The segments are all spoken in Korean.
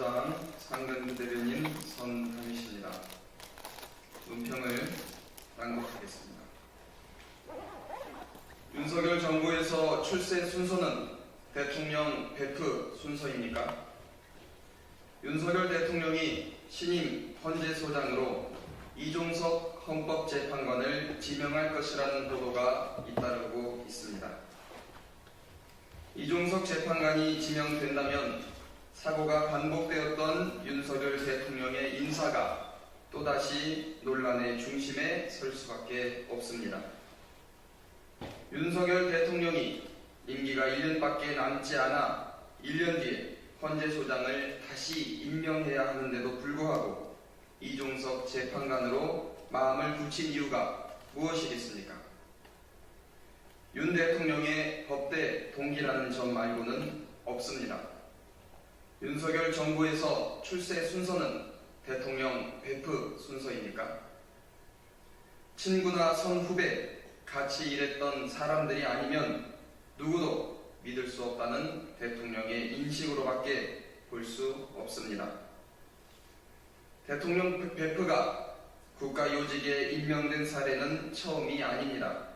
민주당 상근 대변인 선남희씨입니다. 논평을 낭독하겠습니다. 윤석열 정부에서 출세 순서는 대통령 베프 순서입니까? 윤석열 대통령이 신임 헌재소장으로 이종석 헌법재판관을 지명할 것이라는 보도가 잇따르고 있습니다. 이종석 재판관이 지명된다면 사고가 반복되었던 윤석열 대통령의 인사가 또다시 논란의 중심에 설 수밖에 없습니다. 윤석열 대통령이 임기가 1년밖에 남지 않아 1년 뒤에 헌재 소장을 다시 임명해야 하는데도 불구하고 이종석 재판관으로 마음을 굳힌 이유가 무엇이겠습니까? 윤 대통령의 법대 동기라는 점 말고는 없습니다. 윤석열 정부에서 출세 순서는 대통령 베프 순서입니까? 친구나 선후배, 같이 일했던 사람들이 아니면 누구도 믿을 수 없다는 대통령의 인식으로밖에 볼 수 없습니다. 대통령 베프가 국가요직에 임명된 사례는 처음이 아닙니다.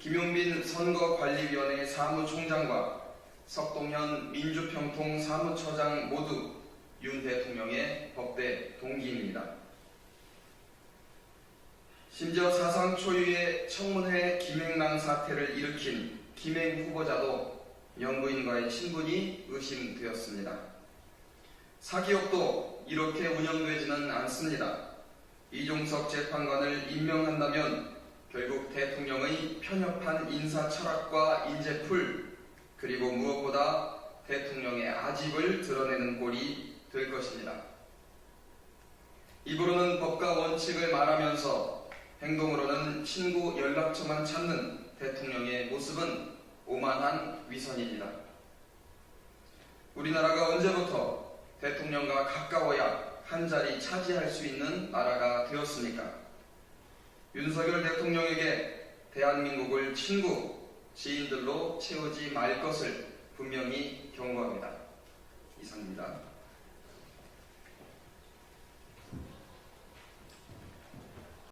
김용빈 선거관리위원회 사무총장과 석동현 민주평통 사무처장 모두 윤 대통령의 법대 동기입니다. 심지어 사상 초유의 청문회 김행랑 사태를 일으킨 김행 후보자도 영부인과의 친분이 의심되었습니다. 사기업도 이렇게 운영되지는 않습니다. 이종석 재판관을 임명한다면 결국 대통령의 편협한 인사 철학과 인재풀 그리고 무엇보다 대통령의 아집을 드러내는 꼴이 될 것입니다. 입으로는 법과 원칙을 말하면서 행동으로는 친구 연락처만 찾는 대통령의 모습은 오만한 위선입니다. 우리나라가 언제부터 대통령과 가까워야 한 자리 차지할 수 있는 나라가 되었습니까? 윤석열 대통령에게 대한민국을 친구, 지인들로 채우지 말 것을 분명히 경고합니다. 이상입니다.